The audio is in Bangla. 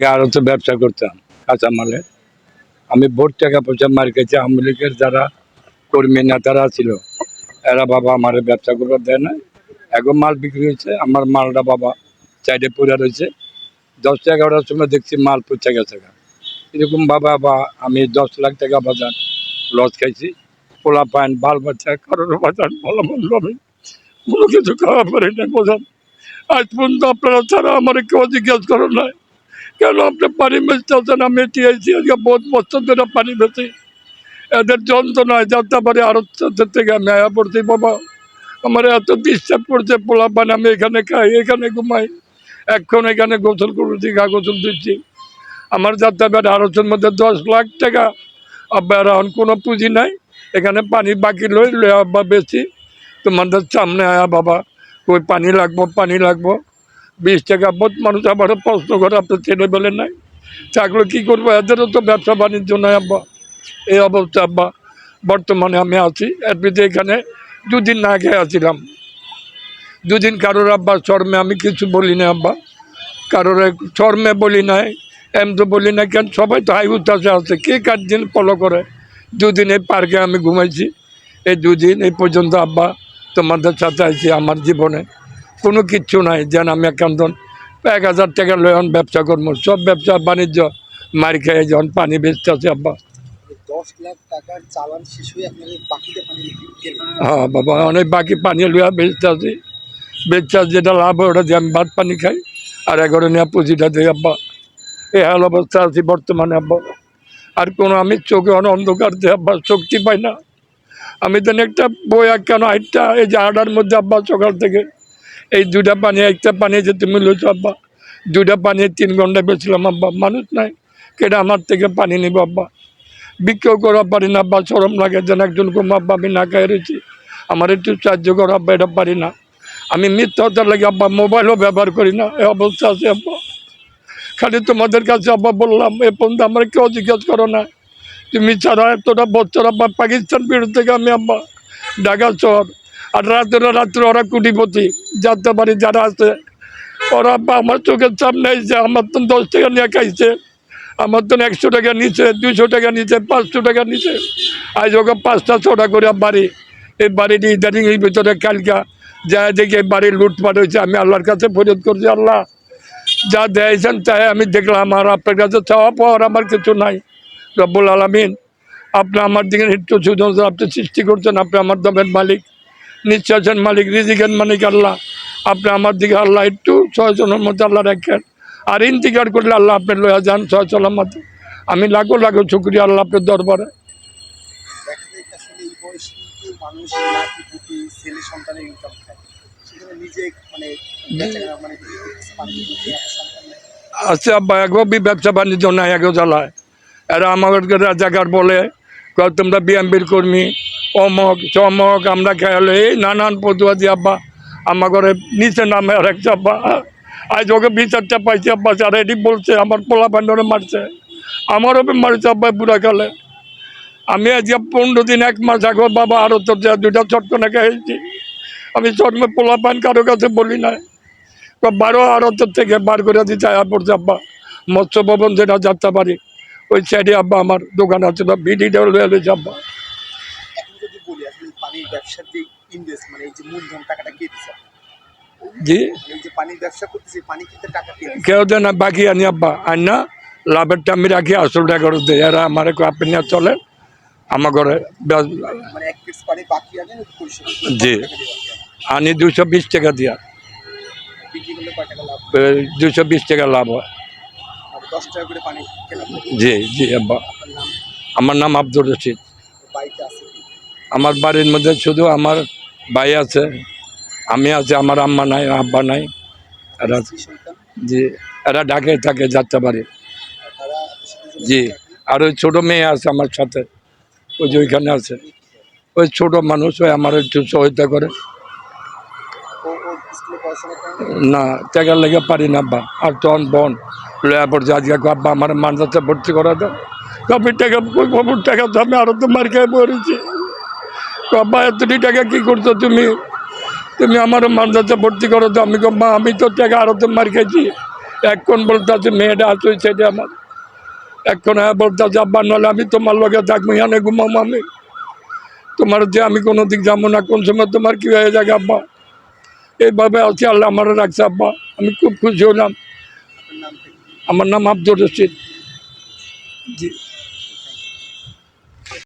আরও তো ব্যবসা করতাম কাঁচামালের। আমি ভোট টাকা পয়সা মার খেয়েছি। আওয়ামী লীগের যারা কর্মী নেতারা ছিল, এরা বাবা আমার ব্যবসা করবার দেয় না এখন মাল বিক্রি হয়েছে, আমার মালটা বাবা চাইডে পড়ে রয়েছে। দশটা এগারোটার সময় দেখছি মাল পচে গেছে এরকম বাবা, বা আমি দশ লাখ টাকা বাজার লস খাইছি। পোলা পান বাল বাচ্চা, কারোর বাজার ভালো মন্দ আমি কোনো কিছু খাওয়া পারি না বোঝান। আজ পর্যন্ত আপনারা ছাড়া আমার কেউ জিজ্ঞেস করো নাই। কেন আপনি পানি বেচতে আছেন? আমি টিআইসি আজকে বহুত বছর ধরে পানি বেচি। এদের যন্ত্রণায় যাতে পারে আরও থেকে আমি আয়া পড়ছি, বাবা। আমার এত ডিস্টার্ব করছে পোলা পানি আমি এখানে খাই, এখানে ঘুমাই। এখন এখানে গোসল করেছি, গা গোসল দিচ্ছি। আমার যাত্রা যাত্রাবাড়ি আড়তের মধ্যে দশ লাখ টাকা। আব্বা এখন কোনো পুঁজি নাই। এখানে পানি বাকি লই লই আব্বা বেশি। তোমাদের সামনে আয়া, বাবা। ওই পানি লাগবো পানি লাগবো। বিশ টাকা বহুত মানুষ আবার প্রশ্ন করে আপনার ছেলে বলে নাই। থাকলে কী করব? এদেরও তো ব্যবসা বাণিজ্য নাই আব্বা। এই অবস্থা আব্বা। বর্তমানে আমি আছি, এর ভিতরে এখানে দুদিন না খেয়ে আছিলাম। দুদিন কারোর আব্বা চর্মে আমি কিছু বলি না আব্বা। কারোর চর্মে বলি নাই, এম তো বলি না কেন সবাই তো হাই উত্তাসে আছে, কে কার দিন ফলো করে? দুদিন এই পার্কে আমি ঘুমাইছি। এই দুদিন এই পর্যন্ত আব্বা তোমাদের সাথে আছি আমার জীবনে। কোনো কিচ্ছু নাই। যেন আমি একান্তন এক হাজার টাকা লয়ন ব্যবসা করব। সব ব্যবসা বাণিজ্য মারি খেয়ে যখন পানি বেচতে আছে আব্বা। হয়ে বাবা অনেক বাকি পানি লইয়া বেচতে আছি বেচতে যেটা লাভ হয় ওটা দিয়ে আমি ভাত পানি খাই। আর এগারো নেওয়া পুঁজিটা দিই আব্বা। এই হাল অবস্থা আছি বর্তমানে আব্বা। আর কোনো আমি চোখে অনেক অন্ধকার দিয়ে আব্বা শক্তি পাই না। আমি তো একটা বই কেন আটটা এই যে আডার মধ্যে আব্বা সকাল থেকে। এই দুটা পানি, একটা পানি যে তুমি লইছো, আব্বা। দুটা পানি তিন ঘণ্টা বেছিলাম আব্বা। মানুষ নাই। কেটা আমার থেকে পানি নিব, আব্বা? বিক্রয় করা পারি না, আব্বা। সরম লাগে যেন একজন কুম, আব্বা। আমি না খাই রয়েছি। আমার একটু সাহায্য করো, আব্বা। এটা পারি না। আমি মিথ্যা হতার লাগে, আব্বা। মোবাইলও ব্যবহার করি না। এই অবস্থা আছে, আব্বা। খালি তোমাদের কাছে, আব্বা, বললাম, এ পর্যন্ত আমার কেউ জিজ্ঞেস করো না। তুমি ছাড়া এতটা বছর, আব্বা, পাকিস্তান বিরুদ্ধ আমি, আব্বা, ঢাকা শহর। আর রাতের রাত্রে ওরা কুটিপতি যাতে পারি যারা আছে। ওরা আমার চোখের সামনে এসে আমার তো দশ টাকা নিয়ে খাইছে, আমার তো একশো টাকা নিচে দুশো টাকা নিচে পাঁচশো টাকা নিচে আজ ওকে পাঁচটা ছটা করে বাড়ি, এই বাড়িটি ইদানিং এই ভিতরে কালকা যা দেখি বাড়ি লুটপাট হয়েছে, আমি আল্লাহর কাছে ফরিয়াদ করছি, আল্লাহ যা দিয়েছেন তাই আমি দেখলাম, আর আপনার কাছে চাওয়া পাওয়ার আমার কিছু নাই। রব্বুল আলমিন, আপনি আমার দিকে একটু সুযোগ আপনি সৃষ্টি করছেন, আপনি আমার দমের মালিক। নিঃশ্বাসের মালিক, রিজিকের মালিক আল্লাহ। আপনি আমার দিকে আল্লাহ একটু ছয়জনের মধ্যে আল্লাহ রাখেন। আর ইন্তিকার করলে আল্লাহ আপনি লয়া যান ছয় সালামতে আমি লাখো লাখো শুক্রিয়া আল্লাহ আপনার দরবারে। আছে আব্বা ব্যবসা বাণিজ্য নাই, এগো জ্বালায়। এরা আমাদেরকে রাজাকার বলে তোমরা বিএমপির কর্মী অমক চমক আমরা খেয়াল এই নানান পদুয়াদি আব্বা, আমার ঘরে নিচে নামে আর একটা আব্বা, আজ ওকে বিচারটা পাইছে, আব্বা যারা এটি বলছে, আমার পোলা পান্ডরে মারছে, আমারও মারছে, আব্বা, বুড়া কালে। আমি আজ পনেরো দিন, এক মাস আগে বাবা আরও তো যা দুইটা চটকনে খেয়েছি। আমি চটমে পোলা পান কারও কাছে বলি নাই। বারো আড়তের থেকে বার করে দিতে আয়া পড়ছে, আব্বা মৎস্য ভবন যেটা যাত্রা পারি ওই সাইডে আব্বা, আমার দোকান আছে বিডিটা আব্বা এখন যদি বলি আসলে এই পানির ব্যবসার যে ইনভেস্ট মানে এই যে মূলধন টাকাটা কে দিচ্ছে জি। এই যে পানির ব্যবসা করতেছে পানি কিনতে টাকা কেউ দেয় না বাকি আনি আব্বা আর না? লাভেরটা আমি রাখি আসলটা করে দেয়। এরা আমার আপনি নিয়ে চলে আমার ঘরে মানে জি। টাকা আনে? দুশো বিশ টাকা দিয়া। টাকা দুশো বিশ টাকা লাভ হয়। টাকা। জি জি আব্বা। আমার নাম আব্দুর রশিদ। আমার বাড়ির মধ্যে শুধু আমার ভাই আছে, আমি আছি, আমার আম্মা নাই, আব্বা নাই। এরা জি, এরা ঢাকে থাকে যাত্রা বাড়ি। জি, আর ওই ছোটো মেয়ে আছে আমার সাথে, ওই যে ওইখানে আছে। ওই ছোট মানুষ, ওই আমার একটু সহায়তা করে। না, টাকার লেগে পারি না, আব্বা। আর তখন বোন, লয়া পড়ছে, আজকে আব্বা, আমার মানজাতে ভর্তি করা টাকা, কই টাকা তো আমি আরও তো মার খেয়ে পড়েছি আব্বা এতটি টাকা কি করছ তুমি? তুমি আমার মানজাতে ভর্তি করো তো আমি মা, আমি তো টাকা আরও তো মার খেয়েছি এখন বলতেছে মেয়েটা আছে সেটা আমার। এখন হ্যাঁ বলতেছে আব্বা, নাহলে আমি তোমার লগে থাকব, এখানে ঘুমাবো আমি। তোমার যে আমি কোনো দিক যাব না, কোন সময় তোমার কি হয়ে যাবে, আব্বা? এইভাবে আছি, আল্লাহ আমার রাখছে, আব্বা। আমি খুব খুশি হলাম। আমার নাম আব্দুর রশিদ। জি।